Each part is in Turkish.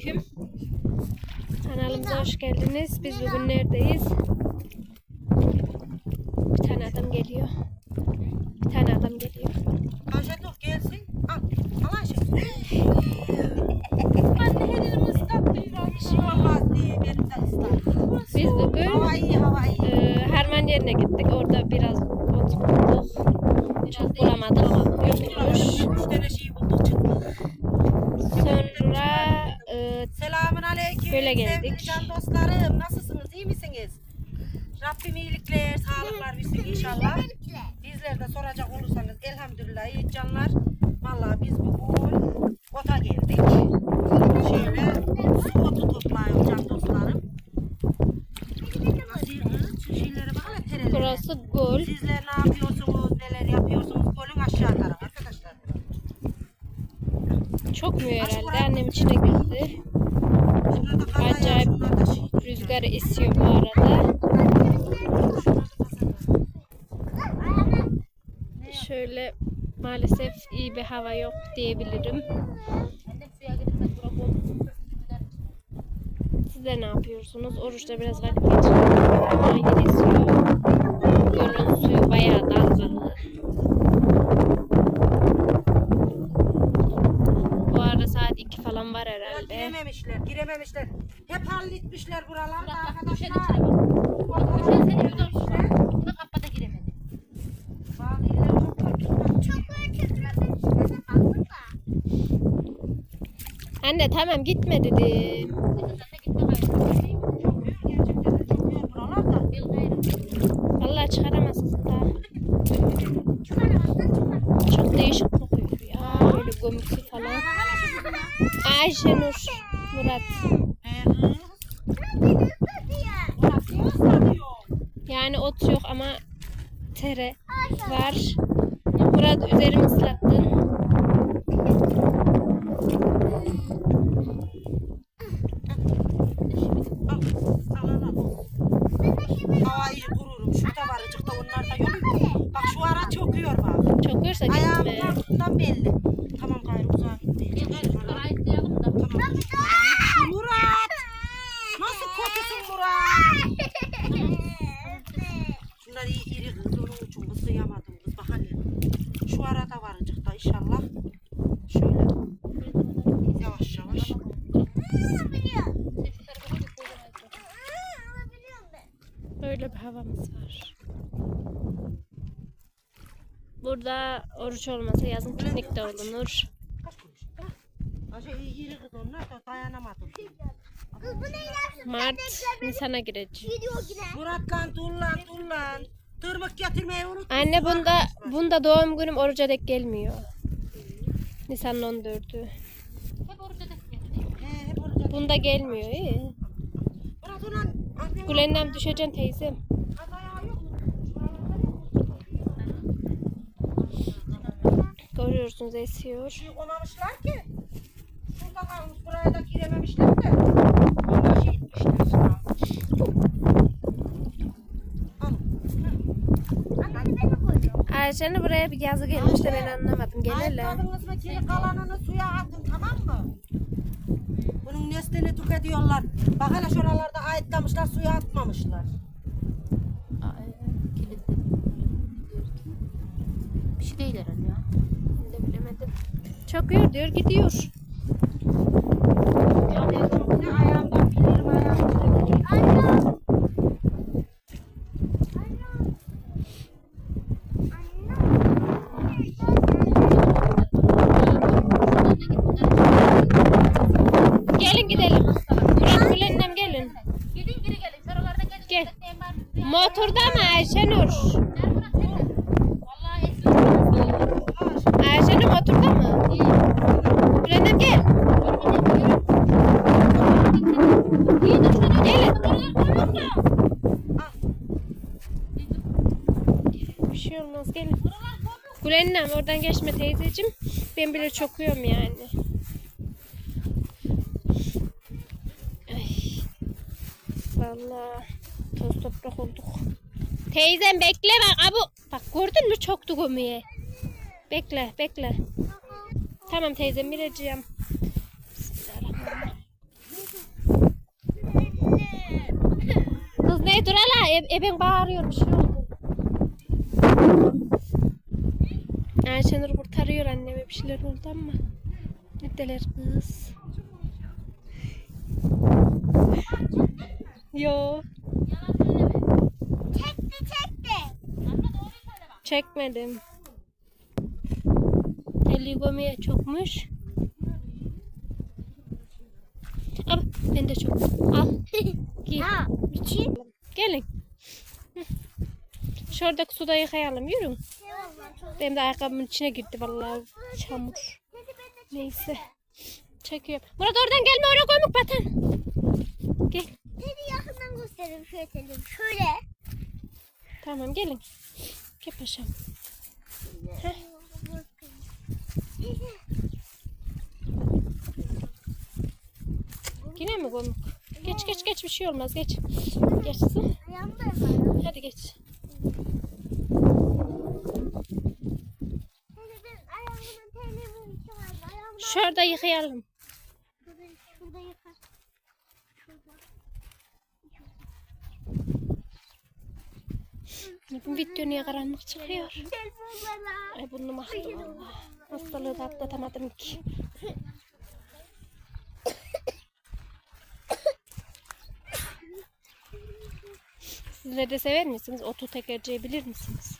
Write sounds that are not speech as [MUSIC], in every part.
Selamünaleyküm. Kanalımıza hoş geldiniz. Biz bugün neredeyiz? Bir tane adam geliyor. Bir tane adam geliyor. Ayşe dur gelsin. Al. Al Ayşe. [LAUGHS] Anne şey olmaz diye benim de ıslandım. Biz bugün Hava iyi hava iyi. e, harman yerine gittik. Orada biraz ot bulduk. Çok bulamadık. Yokmuş. Üç tane şey bulduk çıktık. Sonra e, Selamun Böyle geldik. Sevgili can dostlarım. Nasılsınız? iyi misiniz? Rabbim iyilikler, sağlıklar versin inşallah. Bizler de soracak olursanız elhamdülillah iyi canlar. Vallahi biz bugün ota geldik. Şöyle su otu toplayalım can dostlarım. Nasıl şeylere terelere. burası gol. Sizler ne yapıyorsunuz, neler yapıyorsunuz? Golün aşağı tarafı arkadaşlar. Çok mu herhalde? Annem içine girdi. Şurada kaza Acayip ya, şunlar da şey. Rüzgar esiyor bu arada. Şöyle maalesef iyi bir hava yok diyebilirim. Siz de ne yapıyorsunuz? Oruçta biraz vakit var herhalde. Girememişler, girememişler. Hep halletmişler buralarda Bak köşede arkadaşlar. seni bir giremedi. Bazı yerler çok. Anne tamam gitme dedim. Gitme gayrı. Çok büyük gerçekten de çok büyük buralarda. Bil gayrı. Vallahi çıkaramazsın daha. Çok değişik kokuyor ya. Böyle gömüksü falan. Ayşenur, Murat. Yani ot yok ama tere var. Murat üzerimi ıslattın. Al, al, al, al. Hava iyi kururum. Şurada var onlar da yok. Bak şu ara çöküyor bak. Çok görse Ayağımın gitme. altından belli. Tamam gayrı uzağa Bil gitmeyelim. gayrı. Şuraya ayıklayalım da. Tamam. Murat! Nasıl kötüsün Murat? Şunlar iyi iri kız. Onun için kız kıyamadım kız. Bak hele. Şu arada var azıcık da inşallah. Şöyle. Yavaş yavaş. Sen şu tarafa git, buradan ayıkla. Böyle bir havamız var. Burada oruç olmasa yazın piknik de olunur. Mart, Nisan'a girecek. Murat lan dur lan dur lan. Tırmık getirmeyi unutma. Anne bunda bunda doğum günüm oruca dek gelmiyor. Nisan'ın 14'ü. Hep. He hep orada. Bunda gelmiyor iyi. Kulenden düşeceksin teyzem. Az ayağı yok mu? Şuralarda yok. Görüyorsunuz esiyor. şey konamışlar ki. Şurada kalmış buraya da girememişler de. Onlar şey etmişler. Al. Ayşe'nin buraya bir yazı gelmiş de ben anlamadım. Gel hele. Ayıkladınız mı geri kalanını suya atın tamam mı? Bunun neslini tüketiyorlar. Bak hele şuralarda ayıtlamışlar suya atmamışlar. Bir şey değil herhalde ya. Çakıyor diyor gidiyor. Ne olmaz gelin. Gülen'le oradan geçme teyzeciğim. Ben bile çokuyorum yani. Ay. Toz toprak olduk. Teyzem bekle bak abu. Bak gördün mü çoktu gömüye. Bekle bekle. Tamam teyzem bileceğim. Kız ne durala? E, eben bağırıyormuş. Kurtarıyor anneme bir şeyler oldu ama. Ne deler kız. Yo Çekti çekti. çekmedim. Eli gömüye çokmuş. Al ben de çok. Al. [LAUGHS] Giy. Ha. Gelin. Şuradaki suda yıkayalım yürüyün. Benim de ayakkabımın içine girdi vallahi çamur. Neyse. Çekiyorum. Murat oradan gelme oraya koymuk batan. Gel. Seni yakından göstereyim şöyle telim. Şöyle. Tamam gelin. Gel paşam. Yine mi koymuk? Geç geç geç bir şey olmaz geç. Geçsin. Hadi geç. Şurada yıkayalım. şurada, şurada yıkar. Şurada. Bu video niye karanlık çıkıyor? Ay aktı valla. Hastalığı da atlatamadım ki. Sizler de sever misiniz? Otu tekerceği bilir misiniz?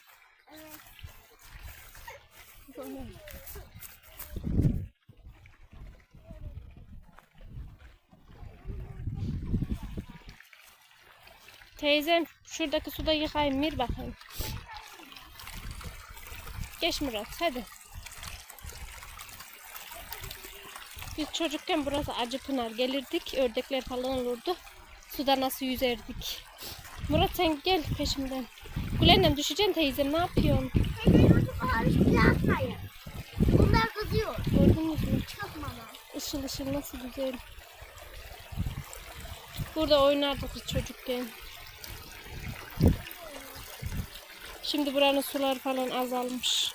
Teyzem şuradaki suda yıkayayım mir bakayım. Geç Murat hadi. Biz çocukken burası Acıpınar gelirdik. Ördekler falan olurdu. Suda nasıl yüzerdik. Murat sen gel peşimden. Gülen'den düşeceksin teyzem ne yapıyorsun? Teyze YouTube hariç atmayın. Bunlar kızıyor. Gördünüz mü? Çok mama. Işıl ışıl nasıl güzel. Burada oynardık biz çocukken. Şimdi buranın suları falan azalmış.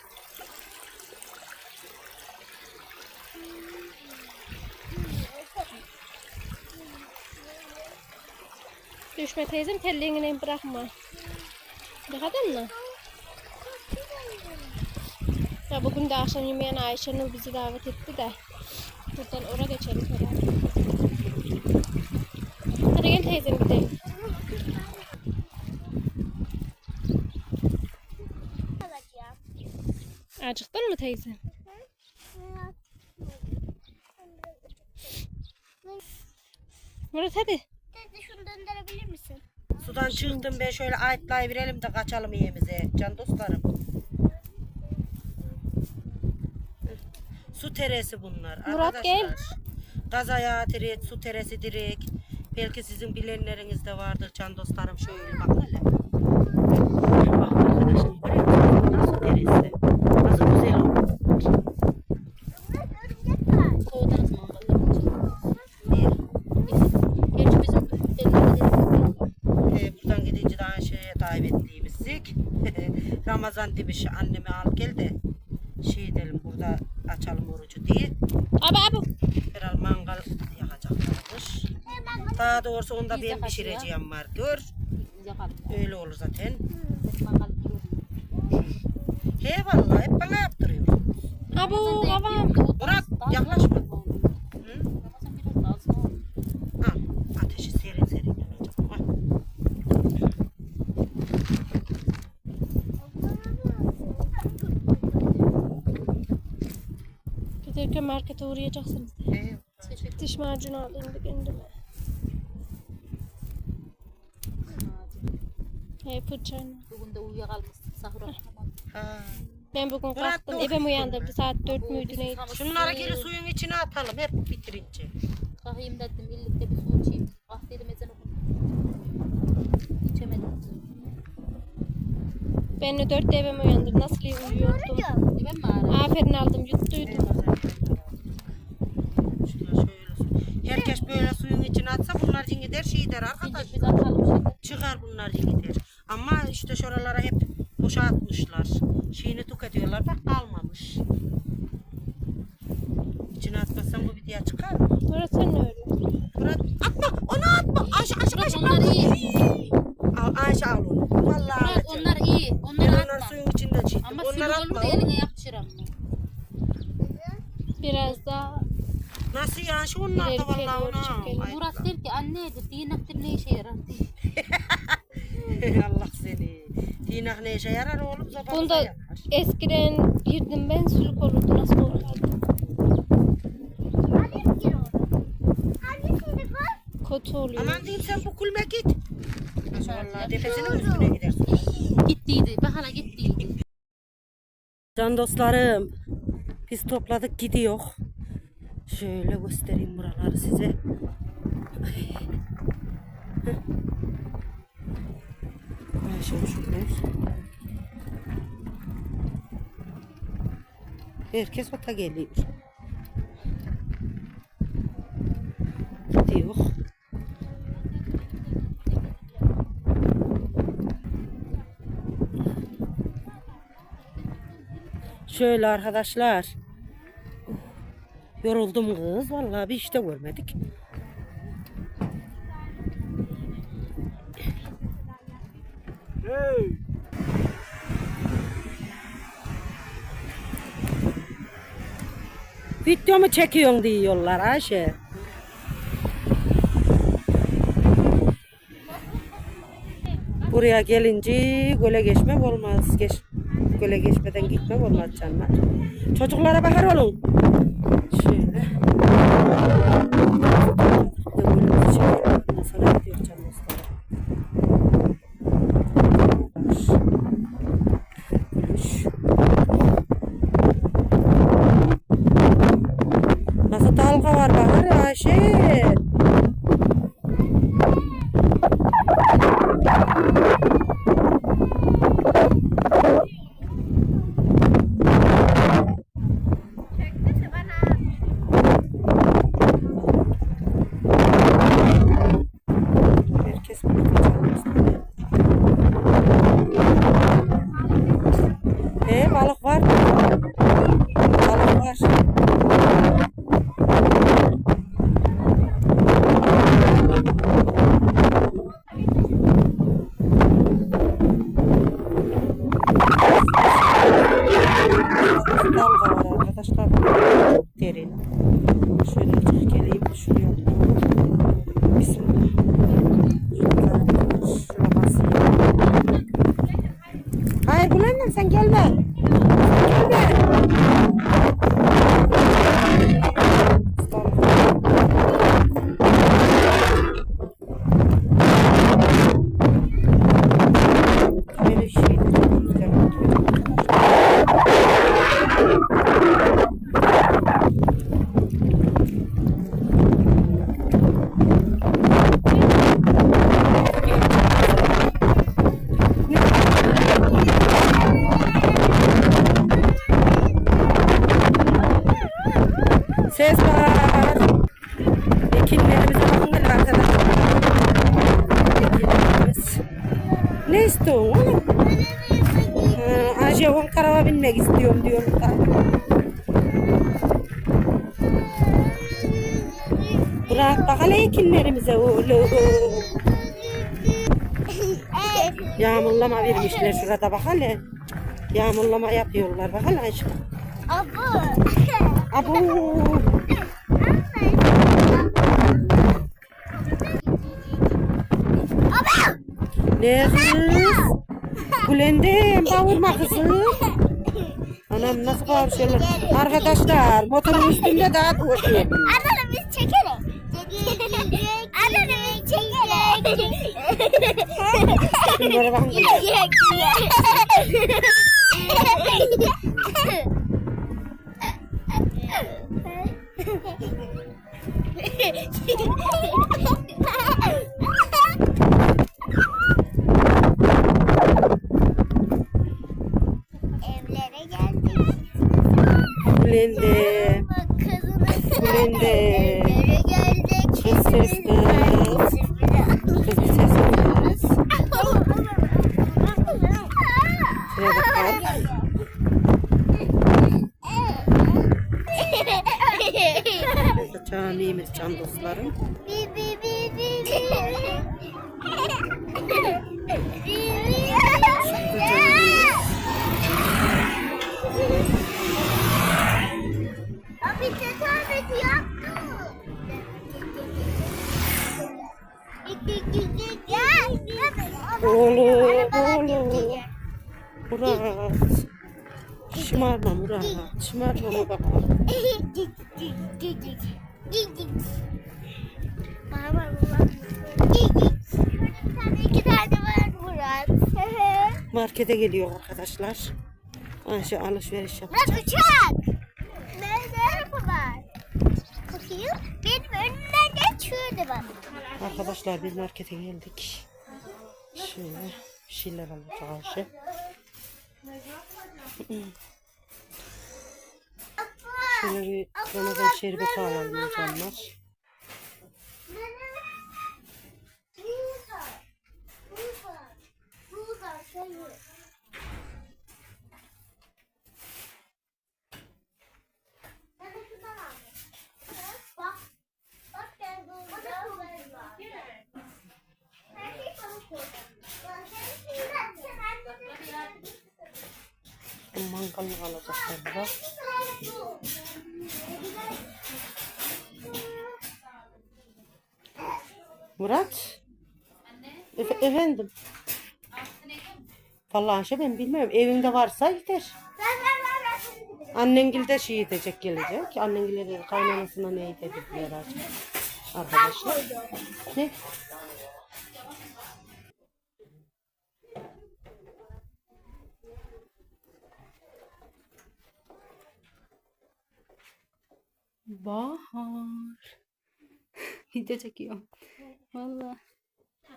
Düşme teyzem telliğini bırakma. Yıkadın mı? Ya bugün de akşam yemeğine Ayşenur bizi davet etti de. Buradan oraya geçelim herhalde. Hadi gel teyzem gidelim. Acıktın mı teyzem? Murat hadi. Teyze şunu döndürebilir misin? Sudan çıktım ben şöyle ayıtlayıverelim de kaçalım evimize can dostlarım. Su teresi bunlar Murat, arkadaşlar. gel. Gaz ayağı direk, su teresi direk. Belki sizin bilenleriniz de vardır can dostlarım. Şöyle bakın hele. Bak arkadaşlar musunuz? Nasıl teresi? Nasıl güzel olmuş. Bunlar örümcek var. Kovdan ısmarladım. Bir. Gerçi bizim ellerinde Ee, buradan gidince daha şeye davetliymiştik. Ramazan demiş annemi al gel de şey edelim burada açalım orucu diye. Abi abi. Herhal mangal yakacaklarmış. Daha doğrusu onda Biz ben yakacağız pişireceğim var. Gör. Öyle olur zaten. He vallahi hep bana yaptırıyor. Abu babam. yapıyor, o Bırak, daha- daha yaklaşma. soğuk oldu. Hı? Ramazan biraz daha soğuk. Ha, ateşi serin serin yanacak. Ha. Giderken markete uğrayacaksınız. Teşekkür Diş macunu alayım bir kendime. ederim. He fırçayla. Bugün de uyuyakalmışsın sahura. Ha. Ben bugün Murat kalktım. da Ebem uyuyor uyandırdı. Saat dört müydü neydi? Şunları geri suyun içine atalım hep bitirince. Kahveyim dedim birlikte bir su içeyim. Ah dedim ezan okudum. İçemedim. Beni dörtte ebem uyandırdı. Nasıl iyi uyuyordum. Ben mi ağrım? Aferin aldım yuttuydum. Şunlar şöyle su- Herkes içine atsa bunlar gider şey der arkadaş. Biz atalım şimdi. Çıkar bunlar gider. Ama işte şuralara hep boşa atmışlar. Şeyini tuk ediyorlar bak kalmamış. İçine atmazsan bu bir diye çıkar mı? Sen ne öyle? Murat atma onu atma. Aş aş aş. Bunlar iyi. eline yakışır ama. Biraz daha Nasıl ya? Şu onlar da vallahi ona. Murat der ki annedir, dinaktir ne işe yarar. Allah seni. Dinak ne işe yarar oğlum? Zabamıza bunda yarar. eskiden girdim ben sülük olurdu nasıl olurdu. Kötü oluyor. Aman diyeyim sen bu kulme git. Vallahi tepesinin üstüne gidersin. Gittiydi, bak hala gittiydi. Can dostlarım. Biz topladık gidiyor. Şöyle göstereyim buraları size. Şöyle. Herkes ota geliyor. Gidiyor. Şöyle arkadaşlar. Yoruldum kız. Vallahi bir işte görmedik. Video mu çekiyorsun diyorlar Ayşe. Buraya gelince göle geçmek olmaz. Geç, göle geçmeden gitmek olmaz canlar. Çocuklara bakar olun. Şöyle. Gölümüzü çekelim. Ekinlerimize oğlum. [LAUGHS] Yağmurlama vermişler şurada bak hele. Yağmurlama yapıyorlar bak hele Ayşe. Abu. Ne kız? Gülendem bağırma kızım. Anam nasıl bağırıyorlar? Arkadaşlar motorun üstünde daha koşuyor. Şunlara bakın. Evlere geldik. Kızınız Gülendem. Evlere geldik. Kız ses Murat. Şımarma bak. Var. Markete geliyor arkadaşlar. Ayşe alışveriş yapacak. Lan uçak. Nerede arabalar? Bakayım. Benim önümden geçiyordu bak. Arkadaşlar biz markete geldik. Şöyle bir şeyler alacağız Ayşe. Şöyle bir Ramazan şerbeti alalım canlar. Mangallık alacaklar burada. Murat. Efe- efendim. Vallahi Ayşe ben bilmiyorum. Evinde varsa gider. Annengil de şey edecek gelecek. Annengil de kaynanasına ne edebilirler artık. Arkadaşlar. Ne? Bahar. [LAUGHS] Video çekiyorum. Valla.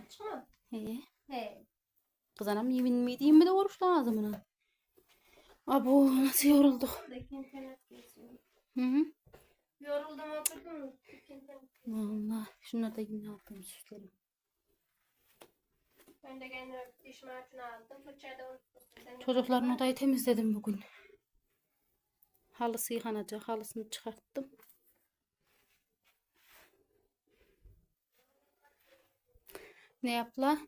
Açma. He. He. Kız anam yemin miydi? Yemin de oruç lazım ona. Abo nasıl yorulduk. Hı hı. Yoruldum oturdum. Valla. Şunları da yine aldım süslerim. Ben de gene diş macunu aldım. Fırçayı da unuttum. Çocukların odayı temizledim bugün. Halısı yıkanacak. Halısını çıkarttım. Ne yapla?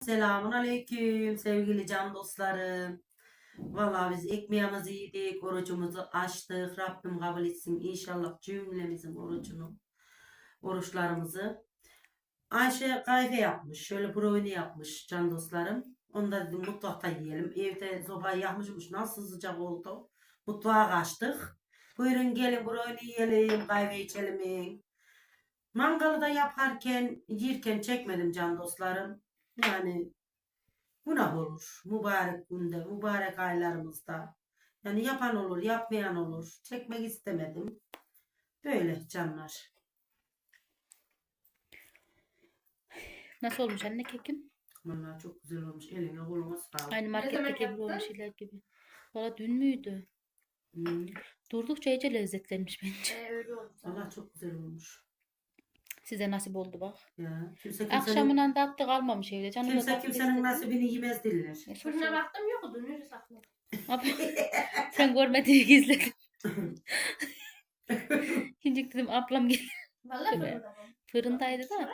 Selamun aleyküm sevgili can dostlarım. Vallahi biz ekmeğimizi yedik, orucumuzu açtık. Rabbim kabul etsin inşallah cümlemizin orucunu, oruçlarımızı. Ayşe kahve yapmış, şöyle brownie yapmış can dostlarım. Onu da dedim mutfakta yiyelim. Evde sobayı yakmışmış, nasıl sıcak oldu. Mutfağa kaçtık. Buyurun gelin brownie yiyelim, kahve içelim. Mangalı da yaparken, yerken çekmedim can dostlarım. Yani günah olur. Mübarek günde, mübarek aylarımızda. Yani yapan olur, yapmayan olur. Çekmek istemedim. Böyle canlar. Nasıl olmuş anne kekim? Vallahi çok güzel olmuş. Eline koluna sağlık. Aynı marketteki gibi şeyler gibi. Valla dün müydü? Hmm. Durdukça iyice lezzetlenmiş bence. Ee, öyle oldu. Vallahi çok güzel olmuş. Size nasip oldu bak. Ya. Kimse kimsenin, Akşamından da attı kalmamış evde. Canım da kimse tatlı kimsenin nasibini yemez diller. E, Fırına baktım yoktu. Nereye sakladım? Abi, [LAUGHS] Sen görmediğini gizledin. [LAUGHS] Şimdi dedim ablam gel. Vallahi fırında mı? Fırındaydı da.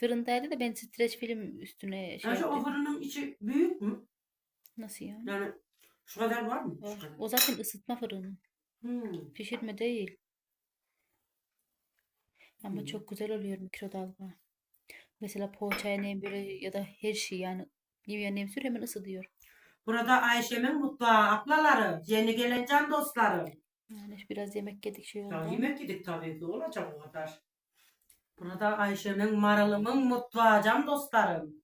Fırındaydı da ben streç film üstüne şey Ayşe o fırının içi büyük mü? Nasıl ya? Yani şu kadar var mı? Şu Var. kadar. O zaten ısıtma fırını. Hmm. Pişirme değil. Ama Hmm. çok güzel oluyor mikrodalga. Mesela poğaçaya ne böyle ya da her şey yani yemeğe nem sür hemen ısıtıyor. Burada Ayşe'min mutfağı, ablaları, yeni gelen can dostları. Yani biraz yemek yedik şey oldu. Ya yemek yedik tabii ki olacak o kadar. Burada Ayşe'min maralımın mutfağı can dostlarım.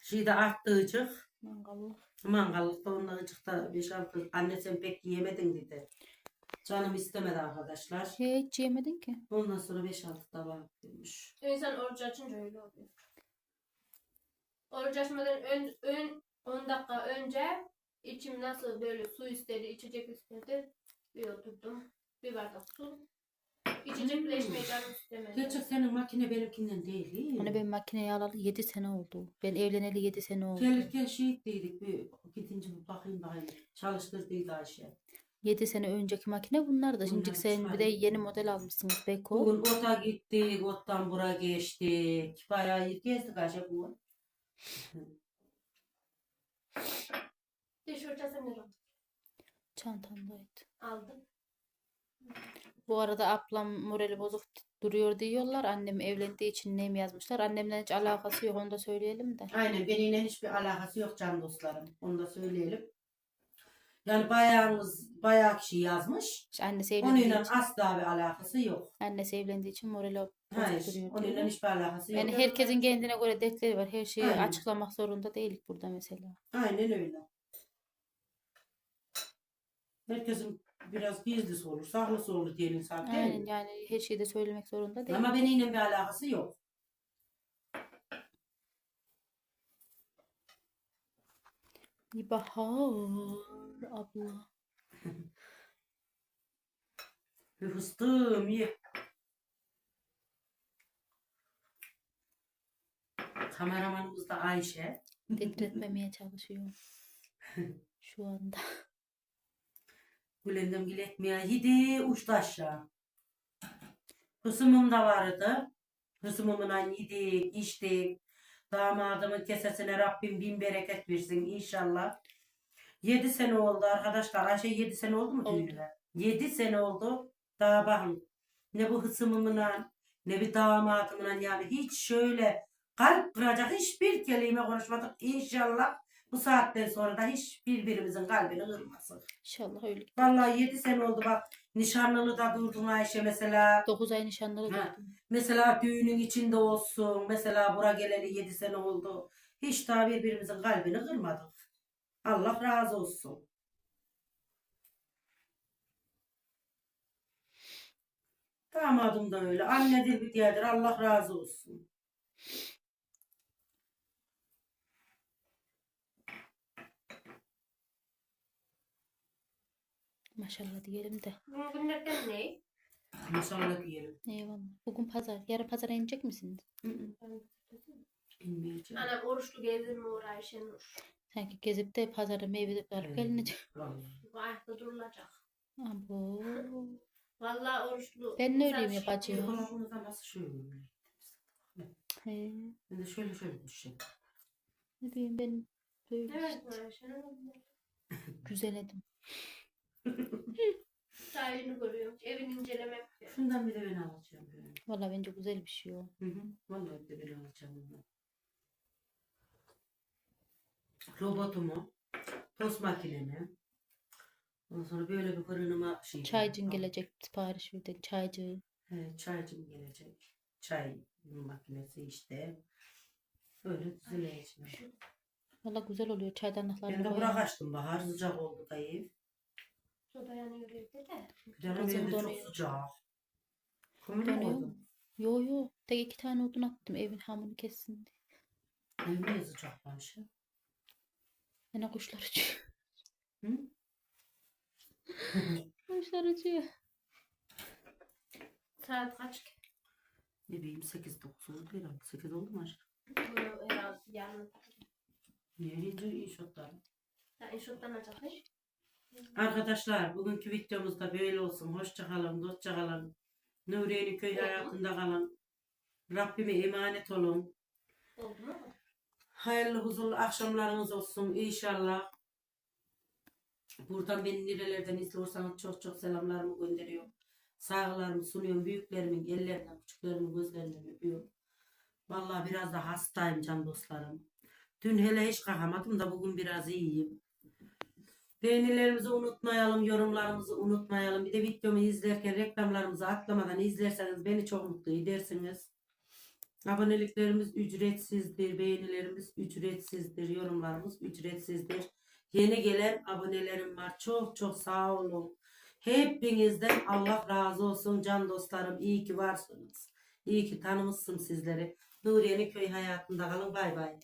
Şeyde arttığıcık. Mangallık. Mangallıkta onun ıcıkta 5-6 anne sen pek yiyemedin dedi. Canım istemedi arkadaşlar. Hiç yemedin ki. Ondan sonra 5-6 tabak demiş. İnsan oruç açınca öyle oluyor. Oruç açmadan ön, ön 10 dakika önce içim nasıl böyle su istedi, içecek istedi. Bir oturdum. Bir bardak su. İçecekleşmeyi canım istemedi. Gerçek senin makine benimkinden değil. mi? Hani ben makineye alalı 7 sene oldu. Ben evleneli 7 sene oldu. Gelirken şey dedik bir gidince bir bakayım bakayım. Çalıştırdıydı Ayşe. 7 sene önceki makine bunlar da. Şimdi Bunlar sen bir de yeni model almışsınız Beko. Bugün ota gittik, ottan bura geçtik. Bayağı iyi gezdik Ayşe bugün. Diş fırçası ne Çantamdaydı. Aldım. Bu arada ablam morali bozuk duruyor diyorlar. Annem evlendiği için neyim yazmışlar. Annemle hiç alakası yok onu da söyleyelim de. Aynen benimle hiçbir alakası yok can dostlarım. Onu da söyleyelim. Yani bayağımız bayağı kişi yazmış. İşte annesi evlendiği Onunla için, asla bir alakası yok. annesi evlendiği için morali bozuk Hayır. duruyor Onunla diyorlar. hiçbir alakası yok. Yani herkesin kendine göre dertleri var. Her şeyi Aynen. açıklamak zorunda değilik burada mesela. Aynen öyle. Herkesin biraz gizlisi olur, saklısı olur diyelim zaten. Aynen yani her şeyi de söylemek zorunda değil. Ama benimle bir alakası yok. Bahar abla. Bir fıstığım ye. Kameramanımız da Ayşe. Titretmemeye çalışıyor. [LAUGHS] Şu anda. Gülendem gül ekmeği yedi uçtu aşağı. Hısımım da vardı. Hısımımla yedik, içtik. Damadımın kesesine Rabbim bin bereket versin inşallah. Yedi sene oldu arkadaşlar. Ayşe yedi sene oldu mu düğününe? Yedi sene oldu. Daha bakın. Ne bu hısımımla ne bir damadımla yani hiç şöyle kalp kıracak hiçbir kelime konuşmadık. İnşallah bu saatten sonra da hiç birbirimizin kalbini kırmasın. İnşallah öyle. Vallahi 7 sene oldu bak. Nişanlılı da durdun Ayşe mesela. 9 ay nişanları Ha. Mesela düğünün içinde olsun. Mesela bura geleli 7 sene oldu. Hiç daha birbirimizin kalbini kırmadık. Allah razı olsun. Damadım da öyle. Annedir bir diğerdir. Allah razı olsun. Maşallah diyelim de. Bu günlerden ne? İnşallah diyelim. Eyvallah. Bugün pazar. Yarın pazara inecek misiniz? Hı hı. İnmeyeceğim. Anam oruçlu gezdin mi orayı Şenur? Sanki gezip de pazara meyve alıp Evet. gelinecek. Ayakta durulacak. Abo. Vallahi oruçlu. Ben de insan öyleyim yapacağım. Telefonumuzda nasıl şöyle? He. Ben de şöyle şöyle düşeyim. Ne bileyim ben böyle Evet Şenur. güzel edim. Sahilini görüyorum. Evini inceleme yapıyor. Şundan bir de ben alacağım. böyle. Valla bence güzel bir şey o. Hı hı. Vallahi bir de ben alacağım onu. Robotumu, tost makinemi, ondan sonra böyle bir fırınıma şey Çaycın gelecek sipariş verdik. Çaycı. He, çaycım gelecek. Çay makinesi işte. Böyle düzeleceğim. Valla güzel oluyor Ben çaydanlıklarını de bırak koyalım. açtım bahar sıcak oldu dayı. Soda yanıyor evde de. Bir tane Kızım evde çok donuyor. sıcak. Kumru Donuyor oldu. mu? Yo yo. Tek iki tane odun attım evin hamurunu kessin diye. Ev niye sıcakmış? Yine kuşlar uçuyor. Hı? [LAUGHS] kuşlar uçuyor. Saat kaç ki? Ne bileyim 8-9 oldu herhalde. 8 oldu mu aşkım? Bu herhalde yarın. Niye ince inşaatlar? Ya inşaattan açacak. Arkadaşlar bugünkü videomuzda böyle olsun. Hoşça kalın, dostça kalın. Nuriye'nin köy hayatında kalın. Rabbime emanet olun. Oldu mu? Hayırlı huzurlu akşamlarınız olsun inşallah. Buradan beni nerelerden izliyorsanız çok çok selamlarımı gönderiyorum. Saygılarımı sunuyorum. Büyüklerimin ellerinden, küçüklerimin gözlerinden öpüyorum. Vallahi biraz da hastayım can dostlarım. Dün hele hiç kalkamadım da bugün biraz iyiyim. Beğenilerimizi unutmayalım, yorumlarımızı unutmayalım. Bir de videomu izlerken reklamlarımızı atlamadan izlerseniz beni çok mutlu edersiniz. Aboneliklerimiz ücretsizdir, beğenilerimiz ücretsizdir, yorumlarımız ücretsizdir. Yeni gelen abonelerim var. Çok çok sağ olun. Hepinizden Allah razı olsun can dostlarım. İyi ki varsınız. İyi ki tanımışsın sizleri. Nuriye'nin köy hayatında kalın. Bay bay.